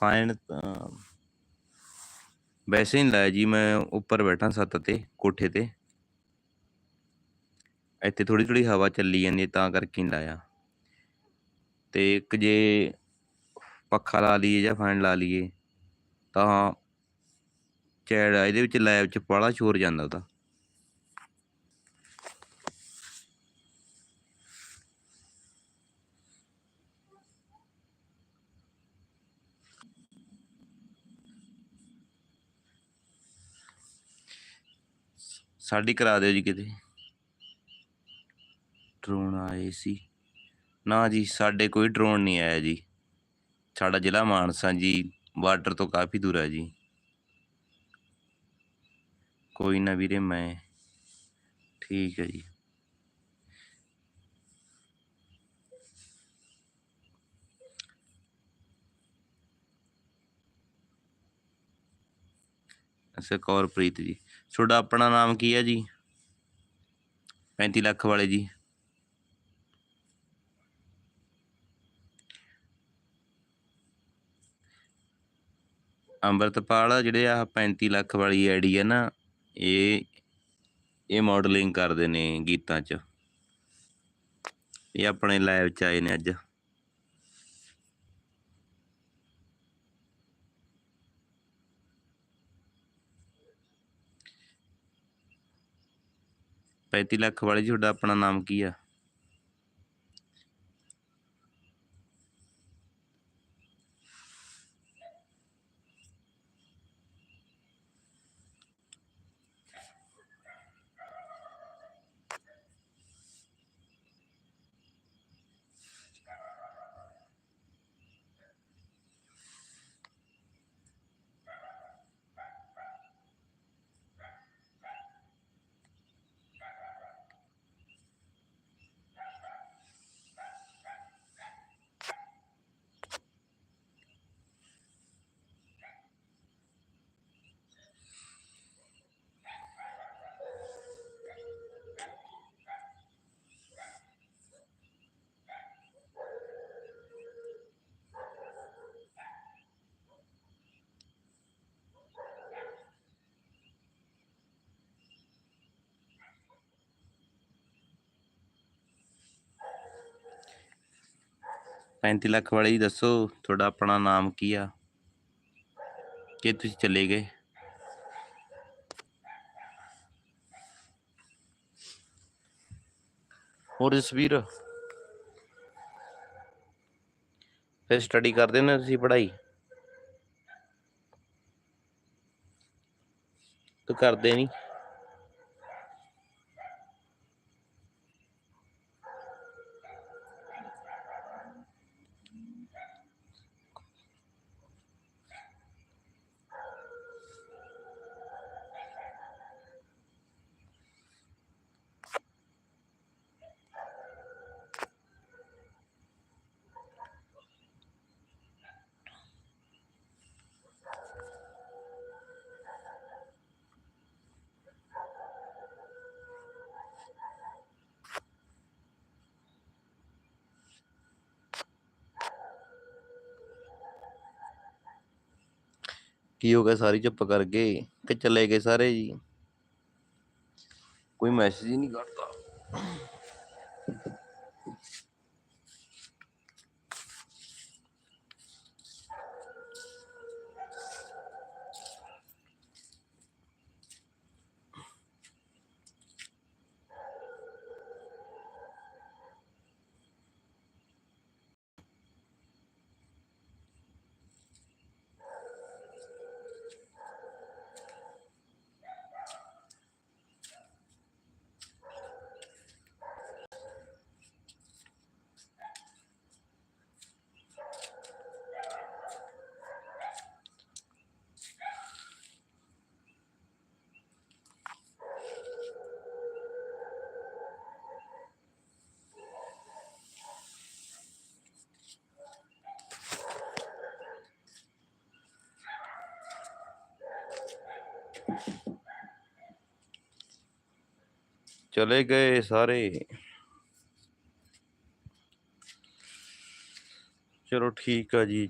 Fine ਵੈਸੇ ਹੀ ਲਾਇਆ ਜੀ, ਮੈਂ ਉੱਪਰ ਬੈਠਾ ਸੱਤ ਤੇ, ਕੋਠੇ ਤੇ। ਇੱਥੇ ਥੋੜੀ ਥੋੜੀ ਹਵਾ ਚੱਲੀ ਜਾਂਦੀ ਤਾਂ ਕਰਕੇ ਨਹੀਂ ਲਾਇਆ। ਤੇ ਇੱਕ ਜੇ ਪੱਖਾ ਲਾ ਲਈਏ ਜਾਂ ਫੈਨ ਲਾ ਲਈਏ, ਤਾਂ ਚੈੜ ਇਹਦੇ ਵਿੱਚ ਲੈਬ ਚ ਬੜਾ ਸ਼ੋਰ ਜਾਂਦਾ ਉਹਦਾ। ਸਾਡੀ ਕਰਾ ਦਿਓ ਜੀ ਕਿਤੇ। ਡਰੋਨ ਆਏ ਸੀ। ਨਾ ਜੀ, ਸਾਡੇ ਕੋਈ ਡਰੋਨ ਨਹੀਂ ਆਇਆ ਜੀ। ਸਾਡਾ ਜ਼ਿਲ੍ਹਾ ਮਾਨਸਾ ਜੀ, ਬਾਰਡਰ ਤੋਂ ਕਾਫੀ ਦੂਰ ਹੈ ਜੀ। ਕੋਈ ਨਾ ਵੀਰੇ, ਮੈਂ ਠੀਕ ਹੈ ਜੀ। ਅੱਛਾ ਕੌਰਪ੍ਰੀਤ ਜੀ। ਤੁਹਾਡਾ ਆਪਣਾ ਨਾਮ ਕੀ ਹੈ ਜੀ? 35 ਲੱਖ ਵਾਲੇ ਜੀ। ਅੰਮ੍ਰਿਤਪਾਲ ਜਿਹੜੇ ਆ 35 ਲੱਖ ਵਾਲੀ ਆਈਡੀ ਹੈ ਨਾ, ਇਹ ਇਹ ਮਾਡਲਿੰਗ ਕਰਦੇ ਨੇ ਗੀਤਾਂ 'ਚ। ਇਹ ਆਪਣੇ ਲਾਈਵ 'ਚ ਆਏ ਨੇ ਅੱਜ। ਪੈਂਤੀ ਲੱਖ ਵਾਲੇ ਜੀ ਤੁਹਾਡਾ ਆਪਣਾ ਨਾਮ ਕੀ ਆ? ਪੈਂਤੀ ਲੱਖ ਵਾਲੇ ਜੀ ਦੱਸੋ, ਤੁਹਾਡਾ ਆਪਣਾ ਨਾਮ ਕੀ ਆ? ਕਿ ਤੁਸੀਂ ਚਲੇ ਗਏ? ਹੋਰ ਜਸਵੀਰ? ਫਿਰ ਸਟੱਡੀ ਕਰਦੇ ਨੇ ਤੁਸੀਂ ਪੜ੍ਹਾਈ? ਤੂੰ ਕਰਦੇ ਨਹੀਂ ਕੀ ਹੋ ਗਿਆ? ਸਾਰੀ ਚੁੱਪ ਕਰ ਗਏ ਕਿ ਚਲੇ ਗਏ ਸਾਰੇ ਜੀ? ਕੋਈ ਮੈਸੇਜ ਹੀ ਨਹੀਂ ਕਰਦਾ ਚਲੇ ਗਏ ਸਾਰੇ। ਚਲੋ ਠੀਕ ਆ ਜੀ।